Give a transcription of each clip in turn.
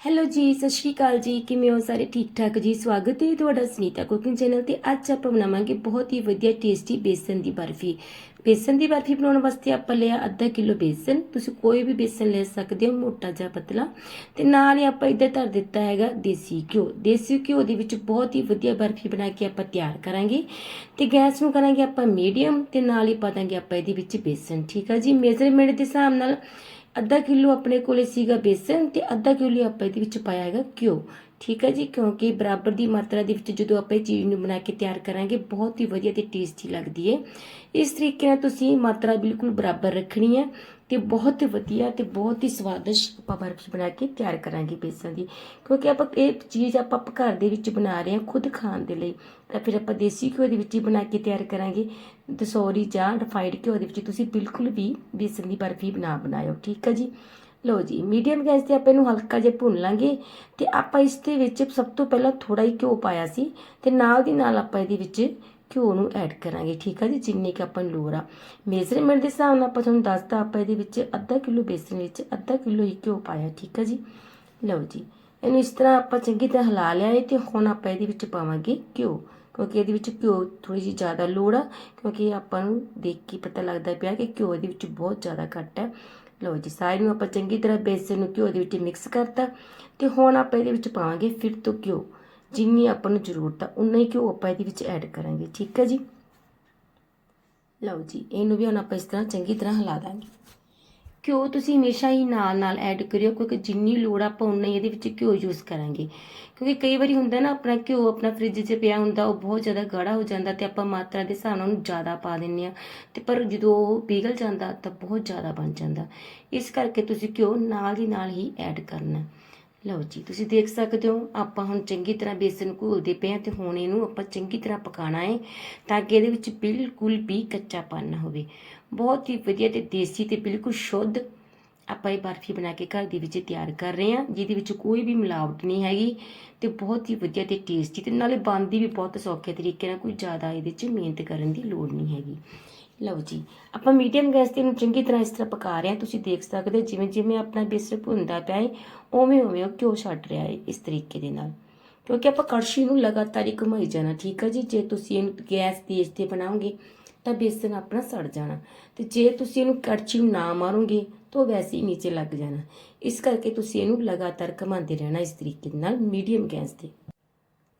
Hello ਜੀ, ਸਤਿ ਸ਼੍ਰੀ ਅਕਾਲ ਜੀ। ਕਿਵੇਂ ਹੋ ਸਾਰੇ? ਠੀਕ ਠਾਕ ਜੀ? ਸਵਾਗਤ ਹੈ ਤੁਹਾਡਾ ਸੁਨੀਤਾ ਕੁਕਿੰਗ ਚੈਨਲ ਤੇ। ਅੱਜ ਆਪਾਂ ਬਣਾਵਾਂਗੇ ਬਹੁਤ ਹੀ ਵਧੀਆ ਟੇਸਟੀ ਬੇਸਨ ਦੀ ਬਰਫੀ। ਬੇਸਨ ਦੀ ਬਰਫੀ ਬਣਾਉਣ ਵਾਸਤੇ ਆਪਾਂ ਲਿਆ ਅੱਧਾ ਕਿਲੋ ਬੇਸਨ। ਤੁਸੀਂ ਕੋਈ ਵੀ ਬੇਸਨ ਲੈ ਸਕਦੇ ਹੋ, ਮੋਟਾ ਜਾਂ ਪਤਲਾ। ਤੇ ਨਾਲ ਹੀ ਆਪਾਂ ਇੱਧਰ ਧਰ ਦਿੱਤਾ ਹੈਗਾ ਦੇਸੀ ਘਿਓ। ਦੇਸੀ ਘਿਓ ਦੇ ਵਿੱਚ ਬਹੁਤ ਹੀ ਵਧੀਆ ਬਰਫੀ ਬਣਾ ਕੇ ਆਪਾਂ ਤਿਆਰ ਕਰਾਂਗੇ। ਤੇ ਗੈਸ ਨੂੰ ਕਰਾਂਗੇ ਆਪਾਂ ਮੀਡੀਅਮ ਤੇ ਨਾਲ ਹੀ ਪਾ ਦਾਂਗੇ ਆਪਾਂ ਇਹਦੇ ਵਿੱਚ ਬੇਸਨ। ਠੀਕ ਆ ਜੀ? ਮੇਜ਼ਰਮੈਂਟ ਦੇ ਹਿਸਾਬ ਨਾਲ ਅੱਧਾ ਕਿਲੋ ਆਪਣੇ ਕੋਲੇ ਸੀਗਾ ਬੇਸਨ ਤੇ ਅੱਧਾ ਕਿਲੋ ਆਪਾਂ ਇਹਦੇ ਵਿੱਚ ਪਾਇਆ ਹੈਗਾ ਘਿਓ। ਠੀਕ ਹੈ ਜੀ? ਕਿਉਂਕਿ ਬਰਾਬਰ ਦੀ ਮਾਤਰਾ ਦੇ ਵਿੱਚ ਜਦੋਂ ਆਪਾਂ ਇਹ ਚੀਜ਼ ਨੂੰ ਬਣਾ ਕੇ ਤਿਆਰ ਕਰਾਂਗੇ, ਬਹੁਤ ਹੀ ਵਧੀਆ ਤੇ ਟੇਸਟੀ ਲੱਗਦੀ ਹੈ। ਇਸ ਤਰੀਕੇ ਨਾਲ ਤੁਸੀਂ ਮਾਤਰਾ ਬਿਲਕੁਲ ਬਰਾਬਰ ਰੱਖਣੀ ਹੈ। ਤੇ ਬਹੁਤ ਵਧੀਆ ਤੇ ਬਹੁਤ ਹੀ ਸਵਾਦਿਸ਼ਟ ਆਪਾਂ ਬਰਫੀ ਬਣਾ ਕੇ ਤਿਆਰ ਕਰਾਂਗੇ ਬੇਸਣ ਦੀ। ਕਿਉਂਕਿ ਆਪਾਂ ਇਹ ਚੀਜ਼ ਆਪਾਂ ਘਰ ਦੇ ਵਿੱਚ ਬਣਾ ਰਹੇ ਹਾਂ ਖੁਦ ਖਾਣ ਦੇ ਲਈ, ਤਾਂ ਫਿਰ ਆਪਾਂ ਦੇਸੀ ਘਿਓ ਦੇ ਵਿੱਚ ਹੀ ਬਣਾ ਕੇ ਤਿਆਰ ਕਰਾਂਗੇ। ਦਸੌਰੀ ਜਾਂ ਰਿਫਾਈਨਡ ਘਿਓ ਦੇ ਵਿੱਚ ਤੁਸੀਂ ਬਿਲਕੁਲ ਵੀ ਬੇਸਣ ਦੀ ਬਰਫੀ ਬਣਾ ਬਣਾਇਓ, ਠੀਕ ਹੈ ਜੀ? ਲਓ ਜੀ ਮੀਡੀਅਮ ਗੈਸ ਤੇ ਆਪਾਂ ਇਹਨੂੰ ਹਲਕਾ ਜਿਹਾ ਭੁੰਨ ਲਾਂਗੇ ਤੇ ਆਪਾਂ ਇਸ ਦੇ ਵਿੱਚ ਸਭ ਤੋਂ ਪਹਿਲਾਂ ਥੋੜਾ ਹੀ ਘਿਓ ਪਾਇਆ ਸੀ ਤੇ ਨਾਲ ਦੀ ਨਾਲ ਆਪਾਂ ਇਹਦੇ ਵਿੱਚ ਘਿਓ ਨੂੰ ਐਡ ਕਰਾਂਗੇ, ਠੀਕ ਆ ਜੀ? ਜਿੰਨੀ ਕਿ ਆਪਾਂ ਨੂੰ ਲੋੜ ਆ। ਮੇਜ਼ਰਮੈਂਟ ਦੇ ਹਿਸਾਬ ਨਾਲ ਆਪਾਂ ਤੁਹਾਨੂੰ ਦੱਸਦਾ ਆਪਾਂ ਇਹਦੇ ਵਿੱਚ ਅੱਧਾ ਕਿਲੋ ਬੇਸਨ ਵਿੱਚ ਅੱਧਾ ਕਿਲੋ ਹੀ ਘਿਓ ਪਾਇਆ, ਠੀਕ ਆ ਜੀ? ਲਓ ਜੀ, ਇਹਨੂੰ ਇਸ ਤਰ੍ਹਾਂ ਆਪਾਂ ਚੰਗੀ ਤਰ੍ਹਾਂ ਹਿਲਾ ਲਿਆ ਹੈ ਤੇ ਹੁਣ ਆਪਾਂ ਇਹਦੇ ਵਿੱਚ ਪਾਵਾਂਗੇ ਘਿਓ। ਕਿਉਂਕਿ ਇਹਦੇ ਵਿੱਚ ਘਿਓ ਥੋੜੀ ਜਿਹੀ ਜ਼ਿਆਦਾ ਲੋੜ ਆ, ਕਿਉਂਕਿ ਆਪਾਂ ਨੂੰ ਦੇਖ ਕੇ ਪਤਾ ਲੱਗਦਾ ਪਿਆ ਕਿ ਘਿਓ ਇਹਦੇ ਵਿੱਚ ਬਹੁਤ ਜ਼ਿਆਦਾ ਘੱਟ ਹੈ ਲਓ ਜੀ ਸਾਰੇ ਨੂੰ ਆਪਾਂ ਚੰਗੀ ਤਰ੍ਹਾਂ ਬੇਸਨ ਨੂੰ ਘਿਓ ਦੇ ਵਿੱਚ ਮਿਕਸ ਕਰਤਾ ਤੇ ਹੁਣ ਆਪਾਂ ਇਹਦੇ ਵਿੱਚ ਪਾਵਾਂਗੇ ਫਿਰ ਤੋਂ ਘਿਓ। ਜਿੰਨੀ ਆਪਾਂ ਨੂੰ ਜ਼ਰੂਰਤ ਆ ਉਨਾ ਹੀ ਘਿਓ ਆਪਾਂ ਇਹਦੇ ਵਿੱਚ ਐਡ ਕਰਾਂਗੇ, ਠੀਕ ਹੈ ਜੀ? ਲਓ ਜੀ, ਇਹਨੂੰ ਵੀ ਹੁਣ ਆਪਾਂ ਇਸ ਤਰ੍ਹਾਂ ਚੰਗੀ ਤਰ੍ਹਾਂ ਹਿਲਾ ਦਾਂਗੇ। ਘਿਓ ਤੁਸੀਂ ਹਮੇਸ਼ਾ ਹੀ ਨਾਲ ਨਾਲ ਐਡ ਕਰਿਓ, ਕਿਉਂਕਿ ਜਿੰਨੀ ਲੋੜ ਆਪਾਂ ਉਨਾ ਹੀ ਇਹਦੇ ਵਿੱਚ ਘਿਓ ਯੂਜ਼ ਕਰਾਂਗੇ। ਕਿਉਂਕਿ ਕਈ ਵਾਰੀ ਹੁੰਦਾ ਨਾ, ਆਪਣਾ ਘਿਓ ਆਪਣਾ ਫ੍ਰਿਜ 'ਚ ਪਿਆ ਹੁੰਦਾ, ਉਹ ਬਹੁਤ ਜ਼ਿਆਦਾ ਗਾੜਾ ਹੋ ਜਾਂਦਾ ਤੇ ਆਪਾਂ ਮਾਤਰਾ ਦੇ ਹਿਸਾਬ ਨਾਲ ਉਹਨੂੰ ਜ਼ਿਆਦਾ ਪਾ ਦਿੰਨੇ ਆ ਤੇ ਪਰ ਜਦੋਂ ਉਹ ਪਿਘਲ ਜਾਂਦਾ ਤਾਂ ਬਹੁਤ ਜ਼ਿਆਦਾ ਬਣ ਜਾਂਦਾ। ਇਸ ਕਰਕੇ ਤੁਸੀਂ ਘਿਓ ਨਾਲ ਦੀ ਨਾਲ ਹੀ ਐਡ ਕਰਨਾ। ਲਓ ਜੀ, ਤੁਸੀਂ ਦੇਖ ਸਕਦੇ ਹੋ, ਆਪਾਂ ਹੁਣ ਚੰਗੀ ਤਰ੍ਹਾਂ ਬੇਸਨ ਘੋਲਦੇ ਪਏ ਹਾਂ ਤੇ ਹੁਣ ਇਹਨੂੰ ਆਪਾਂ ਚੰਗੀ ਤਰ੍ਹਾਂ ਪਕਾਣਾ ਹੈ ਤਾਂ ਕਿ ਇਹਦੇ ਵਿੱਚ ਬਿਲਕੁਲ ਵੀ ਕੱਚਾਪਨ ਨਾ ਹੋਵੇ। ਬਹੁਤ ਹੀ ਵਧੀਆ ਤੇ ਦੇਸੀ ਤੇ ਬਿਲਕੁਲ ਸ਼ੁੱਧ ਆਪਾਂ ਇਹ ਬਰਫੀ ਬਣਾ ਕੇ ਘਰ ਦੇ ਵਿੱਚ ਤਿਆਰ ਕਰ ਰਹੇ ਹਾਂ, ਜਿਹਦੇ ਵਿੱਚ ਕੋਈ ਵੀ ਮਿਲਾਵਟ ਨਹੀਂ ਹੈਗੀ ਤੇ ਬਹੁਤ ਹੀ ਵਧੀਆ ਤੇ ਟੇਸਟੀ ਤੇ ਨਾਲੇ ਬਣਦੀ ਵੀ ਬਹੁਤ ਸੌਖੇ ਤਰੀਕੇ ਨਾਲ, ਕੋਈ ਜ਼ਿਆਦਾ ਇਹਦੇ 'ਚ ਮਿਹਨਤ ਕਰਨ ਦੀ ਲੋੜ ਨਹੀਂ ਹੈਗੀ। ਲਓ ਜੀ, ਆਪਾਂ ਮੀਡੀਅਮ ਗੈਸ ਤੇ ਇਹਨੂੰ ਚੰਗੀ ਤਰ੍ਹਾਂ ਇਸ ਤਰ੍ਹਾਂ ਪਕਾ ਰਹੇ ਹਾਂ, ਤੁਸੀਂ ਦੇਖ ਸਕਦੇ ਹੋ ਜਿਵੇਂ ਜਿਵੇਂ ਆਪਣਾ ਬੇਸਣ ਭੁੰਦਾ ਪਿਆ ਹੈ ਉਵੇਂ ਉਵੇਂ ਉਹ ਘਿਓ ਛੱਡ ਰਿਹਾ ਹੈ ਇਸ ਤਰੀਕੇ ਦੇ ਨਾਲ। ਕਿਉਂਕਿ ਆਪਾਂ ਕੜਛੀ ਨੂੰ ਲਗਾਤਾਰ ਹੀ ਘੁਮਾਈ ਜਾਣਾ, ਠੀਕ ਹੈ ਜੀ? ਜੇ ਤੁਸੀਂ ਇਹਨੂੰ ਗੈਸ ਤੇਜ਼ ਤੇ ਬਣਾਓਗੇ, ਤਾਂ ਬੇਸਨ ਆਪਣਾ ਸੜ ਜਾਣਾ। ਤੇ ਜੇ ਤੁਸੀਂ ਇਹਨੂੰ ਕੜਛੀ ਨੂੰ ਨਾ ਮਾਰੋਗੇ, ਤਾਂ ਉਹ ਵੈਸੇ ਹੀ ਨੀਚੇ ਲੱਗ ਜਾਣਾ। ਇਸ ਕਰਕੇ ਤੁਸੀਂ ਇਹਨੂੰ ਲਗਾਤਾਰ ਘੁਮਾਉਂਦੇ ਰਹਿਣਾ ਇਸ ਤਰੀਕੇ ਦੇ ਨਾਲ ਮੀਡੀਅਮ ਗੈਸ ਤੇ।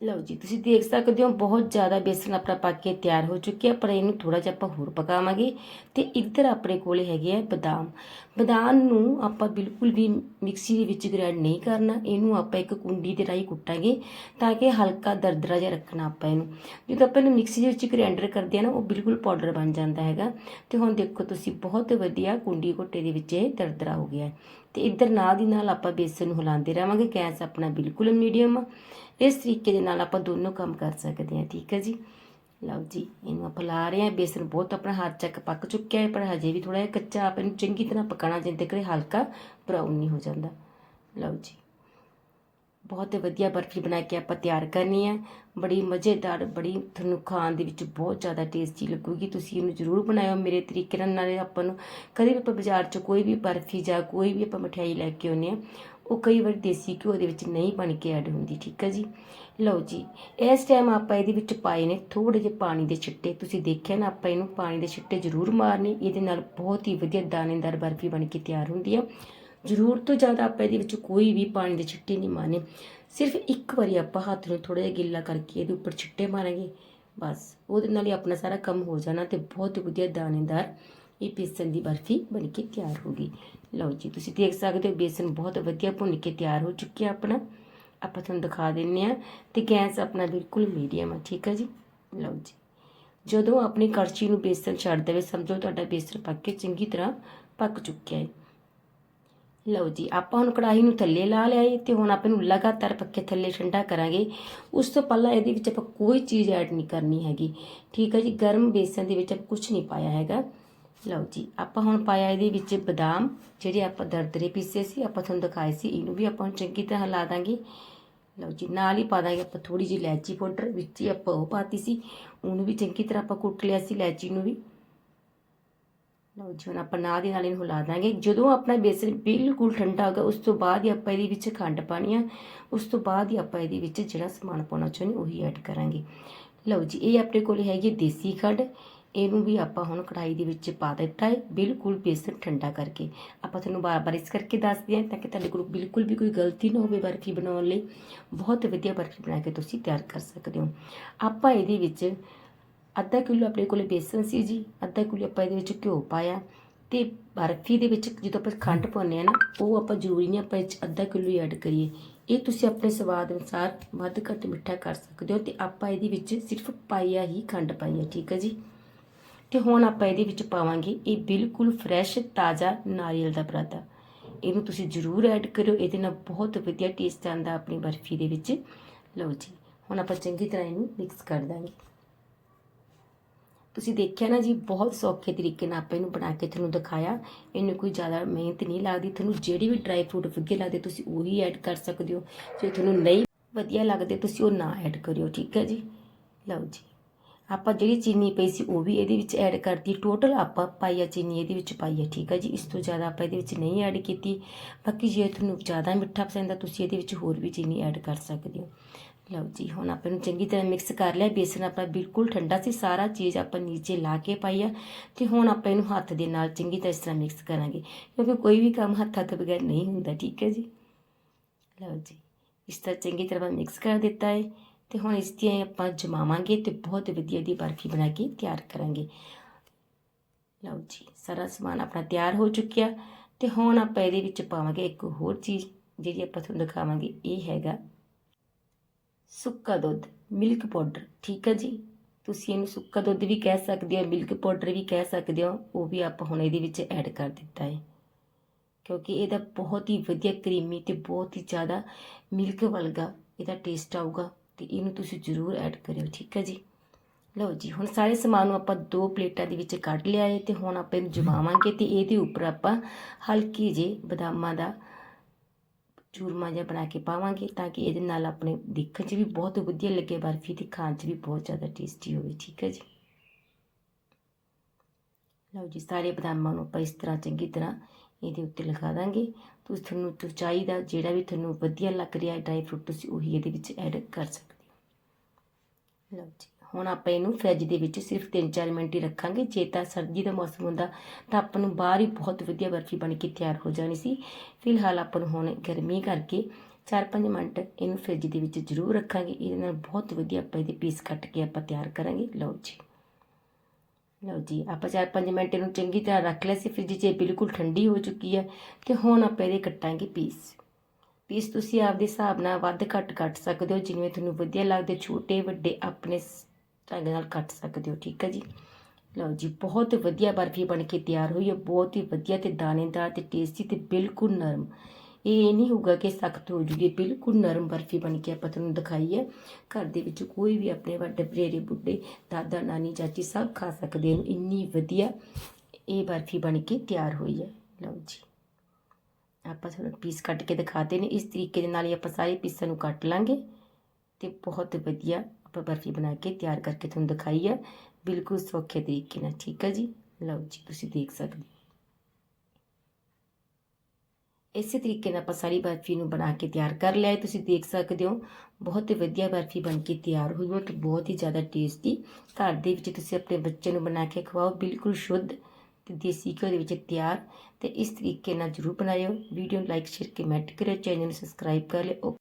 ਲਓ ਜੀ, ਤੁਸੀਂ ਦੇਖ ਸਕਦੇ ਹੋ ਬਹੁਤ ਜ਼ਿਆਦਾ ਬੇਸਨ ਆਪਣਾ ਪੱਕ ਕੇ ਤਿਆਰ ਹੋ ਚੁੱਕਿਆ ਪਰ ਇਹਨੂੰ ਥੋੜਾ ਜਿਹਾ ਆਪਾਂ ਹੋਰ ਪਕਾਵਾਂਗੇ ਤੇ ਇੱਧਰ ਆਪਣੇ ਕੋਲੇ ਹੈਗੇ ਆ ਬਦਾਮ। ਬਦਾਮ ਨੂੰ ਆਪਾਂ ਬਿਲਕੁਲ ਵੀ ਮਿਕਸੀ ਦੇ ਵਿੱਚ ਗ੍ਰਾਈਂਡ ਨਹੀਂ ਕਰਨਾ, ਇਹਨੂੰ ਆਪਾਂ ਇੱਕ ਕੁੰਡੀ ਦੇ ਰਾਹੀਂ ਕੁੱਟਾਂਗੇ ਤਾਂ ਕਿ ਹਲਕਾ ਦਰਦਰਾ ਜਿਹਾ ਰੱਖਣਾ ਆਪਾਂ ਇਹਨੂੰ। ਜਦੋਂ ਆਪਾਂ ਇਹਨੂੰ ਮਿਕਸੀ ਦੇ ਵਿੱਚ ਗ੍ਰਾਈਂਡਰ ਕਰਦੇ ਆ ਨਾ, ਉਹ ਬਿਲਕੁਲ ਪਾਊਡਰ ਬਣ ਜਾਂਦਾ ਹੈਗਾ। ਤੇ ਹੁਣ ਦੇਖੋ ਤੁਸੀਂ, ਬਹੁਤ ਵਧੀਆ ਕੁੰਡੀ ਘੋਟੇ ਦੇ ਵਿੱਚ ਇਹ ਦਰਦਰਾ ਹੋ ਗਿਆ ਹੈ। ਤੇ ਇੱਧਰ ਨਾਲ ਦੀ ਨਾਲ ਆਪਾਂ ਬੇਸਨ ਨੂੰ ਹਿਲਾਉਂਦੇ ਰਹਾਂਗੇ, ਗੈਸ ਆਪਣਾ ਬਿਲਕੁਲ ਮੀਡੀਅਮ ਇਸ ਤਰੀਕੇ ਦੇ ਨਾਲ ਆਪਾਂ ਦੋਨੋਂ ਕੰਮ ਕਰ ਸਕਦੇ ਹਾਂ, ਠੀਕ ਹੈ ਜੀ? ਲਓ ਜੀ, ਇਹਨੂੰ ਆਪਾਂ ਲਾ ਰਹੇ ਹਾਂ, ਬੇਸਨ ਬਹੁਤ ਆਪਣਾ ਹੱਥ ਚੱਕ ਪੱਕ ਚੁੱਕਿਆ ਹੈ, ਪਰ ਹਜੇ ਵੀ ਥੋੜਾ ਜਿਹਾ ਕੱਚਾ ਆਪ ਇਹਨੂੰ ਚੰਗੀ ਤਰ੍ਹਾਂ ਪਕਾਣਾ ਜਿੰਦੇ ਕਰੇ ਹਲਕਾ ਬਰਾਊਨ ਨਹੀਂ ਹੋ ਜਾਂਦਾ। ਲਓ ਜੀ, ਬਹੁਤ ਵਧੀਆ ਬਰਫੀ ਬਣਾ ਕੇ ਆਪਾਂ ਤਿਆਰ ਕਰਨੀ ਹੈ। ਬੜੀ ਮਜ਼ੇਦਾਰ, ਬੜੀ ਤੁਹਾਨੂੰ ਖਾਣ ਦੇ ਵਿੱਚ ਬਹੁਤ ਜ਼ਿਆਦਾ ਟੇਸਟੀ ਲੱਗੂਗੀ। ਤੁਸੀਂ ਇਹਨੂੰ ਜ਼ਰੂਰ ਬਣਾਇਓ, ਮੇਰੇ ਤਰੀਕੇ ਨਾਲ, ਨਾਲੇ ਆਪਾਂ ਨੂੰ ਕਦੇ ਵੀ ਆਪਾਂ ਬਾਜ਼ਾਰ 'ਚ ਕੋਈ ਵੀ ਬਰਫੀ ਜਾਂ ਕੋਈ ਵੀ ਆਪਾਂ ਮਠਿਆਈ ਲੈ ਕੇ ਆਉਂਦੇ ਆ ਉਹ ਕਈ ਵਾਰ ਦੇਸੀ ਘਿਓ ਦੇ ਵਿੱਚ ਨਹੀਂ ਬਣ ਕੇ ਐਡ ਹੁੰਦੀ, ਠੀਕ ਹੈ ਜੀ? ਲਓ ਜੀ, ਇਸ ਟਾਈਮ ਆਪਾਂ ਇਹਦੇ ਵਿੱਚ ਪਾਏ ਨੇ ਥੋੜੇ ਜਿਹੇ ਪਾਣੀ ਦੇ ਛਿੱਟੇ। ਤੁਸੀਂ ਦੇਖਿਆ ਨਾ, ਆਪਾਂ ਇਹਨੂੰ ਪਾਣੀ ਦੇ ਛਿੱਟੇ ਜ਼ਰੂਰ ਮਾਰਨੇ, ਇਹਦੇ ਨਾਲ ਬਹੁਤ ਹੀ ਵਧੀਆ ਦਾਣੇਦਾਰ ਬਰਫੀ ਬਣ ਕੇ ਤਿਆਰ ਹੁੰਦੀ ਆ। ਜ਼ਰੂਰ ਤੋਂ ਜ਼ਿਆਦਾ ਆਪਾਂ ਇਹਦੇ ਵਿੱਚ ਕੋਈ ਵੀ ਪਾਣੀ ਦੇ ਛਿੱਟੇ ਨਹੀਂ ਮਾਰਨੇ। ਸਿਰਫ ਇੱਕ ਵਾਰੀ ਆਪਾਂ ਹੱਥ ਨੂੰ ਥੋੜਾ ਜਿਹਾ ਗਿੱਲਾ ਕਰਕੇ ਇਹਦੇ ਉੱਪਰ ਛਿੱਟੇ ਮਾਰਾਂਗੇ, ਬਸ। ਉਹਦੇ ਨਾਲ ਹੀ ਆਪਣਾ ਸਾਰਾ ਕੰਮ ਹੋ ਜਾਣਾ ਤੇ ਬਹੁਤ ਵਧੀਆ ਦਾਣੇਦਾਰ ਇਹ ਬੇਸਨ ਦੀ ਬਰਫੀ ਬਣ ਕੇ ਤਿਆਰ ਹੋ ਗਈ। ਲਓ ਜੀ, ਤੁਸੀਂ ਦੇਖ ਸਕਦੇ ਹੋ ਬੇਸਨ ਬਹੁਤ ਵਧੀਆ ਭੁੰਨ ਕੇ ਤਿਆਰ ਹੋ ਚੁੱਕਿਆ ਆਪਣਾ। ਆਪਾਂ ਤੁਹਾਨੂੰ ਦਿਖਾ ਦਿੰਨੇ ਆ ਤੇ ਗੈਸ ਆਪਣਾ ਬਿਲਕੁਲ ਮੀਡੀਅਮ ਆ, ਠੀਕ ਹੈ ਜੀ? ਲਓ ਜੀ। ਜਦੋਂ ਆਪਣੀ ਕੜਛੀ ਨੂੰ ਬੇਸਨ ਛੱਡ ਦੇਵੇ, ਸਮਝੋ ਤੁਹਾਡਾ ਬੇਸਨ ਪੱਕ ਕੇ ਚੰਗੀ ਤਰ੍ਹਾਂ ਪੱਕ ਚੁੱਕਿਆ ਹੈ। ਲਓ ਜੀ, ਆਪਾਂ ਹੁਣ ਕੜਾਹੀ ਨੂੰ ਥੱਲੇ ਲਾ ਲਿਆ ਏ ਤੇ ਹੁਣ ਆਪਾਂ ਨੂੰ ਲਗਾਤਾਰ ਪੱਕੇ ਥੱਲੇ ਠੰਡਾ ਕਰਾਂਗੇ। ਉਸ ਤੋਂ ਪਹਿਲਾਂ ਇਹਦੇ ਵਿੱਚ ਆਪਾਂ ਕੋਈ ਚੀਜ਼ ਐਡ ਨਹੀਂ ਕਰਨੀ ਹੈਗੀ, ਠੀਕ ਹੈ ਜੀ? ਗਰਮ ਬੇਸਨ ਦੇ ਵਿੱਚ ਆਪਾਂ ਕੁਝ ਨਹੀਂ ਪਾਇਆ ਹੈਗਾ। ਲਓ ਜੀ, ਆਪਾਂ ਹੁਣ ਪਾਇਆ ਇਹਦੇ ਵਿੱਚ ਬਦਾਮ, ਜਿਹੜੇ ਆਪਾਂ ਦਰਦਰੇ ਪੀਸੇ ਸੀ, ਆਪਾਂ ਤੁਹਾਨੂੰ ਦਿਖਾਏ ਸੀ, ਇਹਨੂੰ ਵੀ ਆਪਾਂ ਹੁਣ ਚੰਗੀ ਤਰ੍ਹਾਂ ਹਿਲਾ ਦਾਂਗੇ। ਲਓ ਜੀ, ਨਾਲ ਹੀ ਪਾ ਦਾਂਗੇ ਆਪਾਂ ਥੋੜੀ ਜਿਹੀ ਇਲਾਇਚੀ ਪਾਊਡਰ, ਵਿੱਚ ਹੀ ਆਪਾਂ ਉਹ ਪਾਤੀ ਸੀ, ਉਹਨੂੰ ਵੀ ਚੰਗੀ ਤਰ੍ਹਾਂ ਆਪਾਂ ਕੁੱਟ ਲਿਆ ਸੀ ਇਲਾਇਚੀ ਨੂੰ ਵੀ। ਲਓ ਜੀ, ਹੁਣ ਆਪਾਂ ਨਾਲ ਦੀ ਨਾਲ ਇਹਨੂੰ ਹਿਲਾ ਦਾਂਗੇ। ਜਦੋਂ ਆਪਣਾ ਬੇਸਨ ਬਿਲਕੁਲ ਠੰਡਾ ਹੋ ਗਿਆ, ਉਸ ਤੋਂ ਬਾਅਦ ਹੀ ਆਪਾਂ ਇਹਦੇ ਵਿੱਚ ਖੰਡ ਪਾਣੀ ਆ। ਉਸ ਤੋਂ ਬਾਅਦ ਹੀ ਆਪਾਂ ਇਹਦੇ ਵਿੱਚ ਜਿਹੜਾ ਸਮਾਨ ਪਾਉਣਾ ਚਾਹੁੰਦੇ ਉਹੀ ਐਡ ਕਰਾਂਗੇ। ਲਓ ਜੀ, ਇਹ ਆਪਣੇ ਕੋਲ ਹੈਗੀ ਹੈ ਦੇਸੀ ਖੰਡ। ਇਹਨੂੰ ਵੀ ਆਪਾਂ ਹੁਣ ਕੜਾਈ ਦੇ ਵਿੱਚ ਪਾ ਦਿੱਤਾ ਹੈ, ਬਿਲਕੁਲ ਬੇਸਨ ਠੰਡਾ ਕਰਕੇ। ਆਪਾਂ ਤੁਹਾਨੂੰ ਬਾਰ-ਬਾਰ ਇਸ ਕਰਕੇ ਦੱਸਦੇ ਹਾਂ ਤਾਂ ਕਿ ਤੁਹਾਡੇ ਕੋਲ ਬਿਲਕੁਲ ਵੀ ਕੋਈ ਗਲਤੀ ਨਾ ਹੋਵੇ ਬਰਫੀ ਬਣਾਉਣ ਲਈ। ਬਹੁਤ ਵਧੀਆ ਬਰਫੀ ਬਣਾ ਕੇ ਤੁਸੀਂ ਤਿਆਰ ਕਰ ਸਕਦੇ ਹੋ। ਆਪਾਂ ਇਹਦੇ ਵਿੱਚ ਅੱਧਾ ਕਿਲੋ ਆਪਣੇ ਕੋਲੇ ਬੇਸਨ ਸੀ ਜੀ, ਅੱਧਾ ਕਿਲੋ ਆਪਾਂ ਇਹਦੇ ਵਿੱਚ ਘਿਓ ਪਾਇਆ ਤੇ ਬਰਫੀ ਦੇ ਵਿੱਚ ਜਦੋਂ ਆਪਾਂ ਖੰਡ ਪਾਉਂਦੇ ਆ ਨਾ, ਉਹ ਆਪਾਂ ਜ਼ਰੂਰੀ ਨਹੀਂ ਆਪਾਂ ਇਹ 'ਚ ਅੱਧਾ ਕਿਲੋ ਹੀ ਐਡ ਕਰੀਏ। ਇਹ ਤੁਸੀਂ ਆਪਣੇ ਸਵਾਦ ਅਨੁਸਾਰ ਵੱਧ ਘੱਟ ਮਿੱਠਾ ਕਰ ਸਕਦੇ ਹੋ ਤੇ ਆਪਾਂ ਇਹਦੇ ਵਿੱਚ ਸਿਰਫ ਪਾਈਆ ਹੀ ਖੰਡ ਪਾਈ ਠੀਕ ਹੈ ਜੀ? ਤੇ ਹੁਣ ਆਪਾਂ ਇਹਦੇ ਵਿੱਚ ਪਾਵਾਂਗੇ ਇਹ ਬਿਲਕੁਲ ਫਰੈਸ਼ ਤਾਜ਼ਾ ਨਾਰੀਅਲ ਦਾ ਪਰਾਠਾ। ਇਹਨੂੰ ਤੁਸੀਂ ਜ਼ਰੂਰ ਐਡ ਕਰਿਓ, ਇਹਦੇ ਨਾਲ ਬਹੁਤ ਵਧੀਆ ਟੇਸਟ ਆਉਂਦਾ ਆਪਣੀ ਬਰਫੀ ਦੇ ਵਿੱਚ। ਲਓ ਜੀ, ਹੁਣ ਆਪਾਂ ਚੰਗੀ ਤਰ੍ਹਾਂ ਇਹਨੂੰ ਮਿਕਸ ਕਰ ਦਾਂਗੇ। ਤੁਸੀਂ ਦੇਖਿਆ ਨਾ ਜੀ, ਬਹੁਤ ਸੌਖੇ ਤਰੀਕੇ ਨਾਲ ਆਪਾਂ ਇਹਨੂੰ ਬਣਾ ਕੇ ਤੁਹਾਨੂੰ ਦਿਖਾਇਆ। ਇਹਨੂੰ ਕੋਈ ਜ਼ਿਆਦਾ ਮਿਹਨਤ ਨਹੀਂ ਲੱਗਦੀ, ਤੁਹਾਨੂੰ ਜਿਹੜੀ ਵੀ ਡਰਾਈ ਫਰੂਟ ਵਧੀਆ ਲੱਗਦੇ, ਤੁਸੀਂ ਉਹੀ ਐਡ ਕਰ ਸਕਦੇ ਹੋ। ਜੇ ਤੁਹਾਨੂੰ ਨਹੀਂ ਵਧੀਆ ਲੱਗਦੇ, ਤੁਸੀਂ ਉਹ ਨਾ ਐਡ ਕਰਿਓ, ਠੀਕ ਹੈ ਜੀ? ਲਓ ਜੀ। ਆਪਾਂ ਜਿਹੜੀ ਚੀਨੀ ਪਈ ਸੀ ਉਹ ਵੀ ਇਹਦੇ ਵਿੱਚ ਐਡ ਕਰਤੀ। ਟੋਟਲ ਆਪਾਂ ਪਾਈਆ ਚੀਨੀ, ਇਹਦੇ ਵਿੱਚ ਪਾਈ ਹੈ ਠੀਕ ਹੈ ਜੀ? ਇਸ ਤੋਂ ਜ਼ਿਆਦਾ ਆਪਾਂ ਇਹਦੇ ਵਿੱਚ ਨਹੀਂ ਐਡ ਕੀਤੀ। ਬਾਕੀ ਜੇ ਤੁਹਾਨੂੰ ਜ਼ਿਆਦਾ ਮਿੱਠਾ ਪਸੰਦ ਆ, ਤੁਸੀਂ ਇਹਦੇ ਵਿੱਚ ਹੋਰ ਵੀ ਚੀਨੀ ਐਡ ਕਰ ਸਕਦੇ ਹੋ। ਲਓ ਜੀ, ਹੁਣ ਆਪਾਂ ਇਹਨੂੰ ਚੰਗੀ ਤਰ੍ਹਾਂ ਮਿਕਸ ਕਰ ਲਿਆ। ਬੇਸਨ ਆਪਣਾ ਬਿਲਕੁਲ ਠੰਡਾ ਸੀ, ਸਾਰਾ ਚੀਜ਼ ਆਪਾਂ ਨੀਚੇ ਲਾ ਕੇ ਪਾਈ ਆ। ਤੇ ਹੁਣ ਆਪਾਂ ਇਹਨੂੰ ਹੱਥ ਦੇ ਨਾਲ ਚੰਗੀ ਤਰ੍ਹਾਂ ਇਸ ਤਰ੍ਹਾਂ ਮਿਕਸ ਕਰਾਂਗੇ। ਕਿਉਂਕਿ ਕੋਈ ਵੀ ਕੰਮ ਹੱਥਾਂ ਤੋਂ ਬਗੈਰ ਨਹੀਂ ਹੁੰਦਾ, ਠੀਕ ਹੈ ਜੀ? ਲਓ ਜੀ, ਇਸ ਤਰ੍ਹਾਂ ਚੰਗੀ ਤਰ੍ਹਾਂ ਮਿਕਸ ਕਰ ਦਿੱਤਾ ਹੈ ਤੇ ਹੁਣ ਇਸ ਦੀਆਂ ਆਪਾਂ ਜਮਾਵਾਂਗੇ ਤੇ ਬਹੁਤ ਵਧੀਆ ਦੀ ਬਰਫੀ ਬਣਾ ਕੇ ਤਿਆਰ ਕਰਾਂਗੇ। ਲਓ ਜੀ, ਸਾਰਾ ਸਮਾਨ ਆਪਣਾ ਤਿਆਰ ਹੋ ਚੁੱਕਿਆ ਤੇ ਹੁਣ ਆਪਾਂ ਇਹਦੇ ਵਿੱਚ ਪਾਵਾਂਗੇ ਇੱਕ ਹੋਰ ਚੀਜ਼ ਜਿਹੜੀ ਆਪਾਂ ਤੁਹਾਨੂੰ ਦਿਖਾਵਾਂਗੇ, ਇਹ ਹੈਗਾ ਸੁੱਕਾ ਦੁੱਧ, ਮਿਲਕ ਪਾਊਡਰ। ਠੀਕ ਹੈ ਜੀ? ਤੁਸੀਂ ਇਹਨੂੰ ਸੁੱਕਾ ਦੁੱਧ ਵੀ ਕਹਿ ਸਕਦੇ ਹੋ, ਮਿਲਕ ਪਾਊਡਰ ਵੀ ਕਹਿ ਸਕਦੇ ਹੋ, ਉਹ ਵੀ ਆਪਾਂ ਹੁਣ ਇਹਦੇ ਵਿੱਚ ਐਡ ਕਰ ਦਿੱਤਾ ਹੈ। ਕਿਉਂਕਿ ਇਹਦਾ ਬਹੁਤ ਹੀ ਵਧੀਆ ਕਰੀਮੀ ਤੇ ਬਹੁਤ ਹੀ ਜ਼ਿਆਦਾ ਮਿਲਕ ਵਰਗਾ ਇਹਦਾ ਟੇਸਟ ਆਊਗਾ। ਤੇ ਇਹਨੂੰ ਤੁਸੀਂ ਜ਼ਰੂਰ ਐਡ ਕਰਿਓ, ਠੀਕ ਹੈ ਜੀ? ਲਓ ਜੀ, ਹੁਣ ਸਾਰੇ ਸਮਾਨ ਨੂੰ ਆਪਾਂ ਦੋ ਪਲੇਟਾਂ ਦੇ ਵਿੱਚ ਕੱਢ ਲਿਆ ਹੈ ਤੇ ਹੁਣ ਆਪਾਂ ਇਹਨੂੰ ਜਮਾਵਾਂਗੇ ਤੇ ਇਹਦੇ ਉੱਪਰ ਆਪਾਂ ਹਲਕੀ ਜਿਹੀ ਬਦਾਮਾਂ ਦਾ ਚੂਰਮਾ ਜਿਹਾ ਬਣਾ ਕੇ ਪਾਵਾਂਗੇ ਤਾਂ ਕਿ ਇਹਦੇ ਨਾਲ ਆਪਣੇ ਦੇਖਣ 'ਚ ਵੀ ਬਹੁਤ ਵਧੀਆ ਲੱਗੇ, ਬਰਫੀ ਤੇ ਖਾਣ 'ਚ ਵੀ ਬਹੁਤ ਜ਼ਿਆਦਾ ਟੇਸਟੀ ਹੋਵੇ, ਠੀਕ ਹੈ ਜੀ? ਲਓ ਜੀ, ਸਾਰੇ ਬਦਾਮਾਂ ਨੂੰ ਆਪਾਂ ਇਸ ਤਰ੍ਹਾਂ ਚੰਗੀ ਤਰ੍ਹਾਂ ਇਹਦੇ ਉੱਤੇ ਲਗਾ ਦਾਂਗੇ। ਤੁਸੀਂ ਤੁਹਾਨੂੰ ਤੋਂ ਚਾਹੀਦਾ ਜਿਹੜਾ ਵੀ ਤੁਹਾਨੂੰ ਵਧੀਆ ਲੱਗ ਰਿਹਾ ਡਰਾਈ ਫਰੂਟ ਤੁਸੀਂ ਉਹੀ ਇਹਦੇ ਵਿੱਚ ਐਡ ਕਰ ਸਕਦੇ ਹੋ। ਲਓ ਜੀ, ਹੁਣ ਆਪਾਂ ਇਹਨੂੰ ਫ੍ਰਿਜ ਦੇ ਵਿੱਚ ਸਿਰਫ 3-4 ਮਿੰਟ ਹੀ ਰੱਖਾਂਗੇ। ਜੇ ਤਾਂ ਸਰਦੀ ਦਾ ਮੌਸਮ ਹੁੰਦਾ, ਤਾਂ ਆਪਾਂ ਨੂੰ ਬਾਹਰ ਹੀ ਬਹੁਤ ਵਧੀਆ ਬਰਫੀ ਬਣ ਕੇ ਤਿਆਰ ਹੋ ਜਾਣੀ ਸੀ। ਫਿਲਹਾਲ ਆਪਾਂ ਨੂੰ ਹੁਣ ਗਰਮੀ ਕਰਕੇ 4-5 ਮਿੰਟ ਇਹਨੂੰ ਫ੍ਰਿਜ ਦੇ ਵਿੱਚ ਜ਼ਰੂਰ ਰੱਖਾਂਗੇ। ਇਹਦੇ ਨਾਲ ਬਹੁਤ ਵਧੀਆ ਆਪਾਂ ਇਹਦੇ ਪੀਸ ਕੱਟ ਕੇ ਆਪਾਂ ਤਿਆਰ ਕਰਾਂਗੇ। ਲਓ ਜੀ। ਲਓ ਜੀ, ਆਪਾਂ 4-5 ਮਿੰਟ ਇਹਨੂੰ ਚੰਗੀ ਤਰ੍ਹਾਂ ਰੱਖ ਲਿਆ ਸੀ, ਫ੍ਰਿਜ 'ਚ ਇਹ ਬਿਲਕੁਲ ਠੰਡੀ ਹੋ ਚੁੱਕੀ ਹੈ ਤੇ ਹੁਣ ਆਪਾਂ ਇਹਦੇ ਕੱਟਾਂਗੇ ਪੀਸ। ਪੀਸ ਤੁਸੀਂ ਆਪਦੇ ਹਿਸਾਬ ਨਾਲ ਵੱਧ ਘੱਟ ਕੱਟ ਸਕਦੇ ਹੋ, ਜਿਵੇਂ ਤੁਹਾਨੂੰ ਵਧੀਆ ਲੱਗਦੇ, ਛੋਟੇ, ਵੱਡੇ, ਆਪਣੇ ਢੰਗ ਨਾਲ ਕੱਟ ਸਕਦੇ ਹੋ, ਠੀਕ ਹੈ ਜੀ? ਲਓ ਜੀ, ਬਹੁਤ ਵਧੀਆ ਬਰਫੀ ਬਣ ਕੇ ਤਿਆਰ ਹੋਈ ਹੈ, ਬਹੁਤ ਹੀ ਵਧੀਆ ਤੇ ਦਾਣੇਦਾਰ ਤੇ ਟੇਸਟੀ ਤੇ ਬਿਲਕੁਲ ਨਰਮ। ਇਹ ਨਹੀਂ ਹੋਊਗਾ ਕਿ ਸਖਤ ਹੋ ਜੂਗੀ। ਬਿਲਕੁਲ ਨਰਮ ਬਰਫੀ ਬਣ ਕੇ ਆਪਾਂ ਤੁਹਾਨੂੰ ਦਿਖਾਈ ਹੈ। ਘਰ ਦੇ ਵਿੱਚ ਕੋਈ ਵੀ ਆਪਣੇ ਵੱਡੇ ਬਰੇਰੇ ਬੁੱਢੇ, ਦਾਦਾ, ਨਾਨੀ, ਚਾਚੀ ਸਭ ਖਾ ਸਕਦੇ ਨੇ ਇੰਨੀ ਵਧੀਆ ਇਹ ਬਰਫੀ ਬਣ ਕੇ ਤਿਆਰ ਹੋਈ ਹੈ। ਲਓ ਜੀ। ਆਪਾਂ ਤੁਹਾਨੂੰ ਪੀਸ ਕੱਟ ਕੇ ਦਿਖਾਤੇ ਨੇ। ਇਸ ਤਰੀਕੇ ਦੇ ਨਾਲ ਹੀ ਆਪਾਂ ਸਾਰੇ ਪੀਸਾਂ ਨੂੰ ਕੱਟ ਲਾਂਗੇ ਤੇ ਬਹੁਤ ਵਧੀਆ ਆਪਾਂ ਬਰਫੀ ਬਣਾ ਕੇ ਤਿਆਰ ਕਰਕੇ ਤੁਹਾਨੂੰ ਦਿਖਾਈ ਹੈ। ਬਿਲਕੁਲ ਸੌਖੇ ਤਰੀਕੇ ਨਾਲ। ਠੀਕ ਹੈ ਜੀ? ਲਓ ਜੀ, ਤੁਸੀਂ ਦੇਖ ਸਕਦੇ ਹੋ ਇਸੇ ਤਰੀਕੇ ਨਾਲ ਆਪਾਂ ਸਾਰੀ ਬਰਫੀ ਨੂੰ ਬਣਾ ਕੇ ਤਿਆਰ ਕਰ ਲਿਆ ਹੈ। ਤੁਸੀਂ ਦੇਖ ਸਕਦੇ ਹੋ, ਬਹੁਤ ਹੀ ਵਧੀਆ ਬਰਫੀ ਬਣ ਕੇ ਤਿਆਰ ਹੋਈ ਹੈ ਤੇ ਬਹੁਤ ਹੀ ਜ਼ਿਆਦਾ ਟੇਸਟੀ ਘਰ ਦੇ ਵਿੱਚ ਤੁਸੀਂ ਆਪਣੇ ਬੱਚੇ ਨੂੰ ਬਣਾ ਕੇ ਖਵਾਓ, ਬਿਲਕੁਲ ਸ਼ੁੱਧ ਤੇ ਦੇਸੀ ਘਿਓ ਦੇ ਵਿੱਚ ਤਿਆਰ ਤੇ ਇਸ ਤਰੀਕੇ ਨਾਲ ਜਰੂਰ ਬਣਾਇਓ। ਵੀਡੀਓ ਨੂੰ ਲਾਈਕ ਸ਼ੇਅਰ ਕਮੈਂਟ ਕਰਿਓ ਚੈਨਲ ਨੂੰ ਸਬਸਕ੍ਰਾਈਬ ਕਰ ਲਿਓ।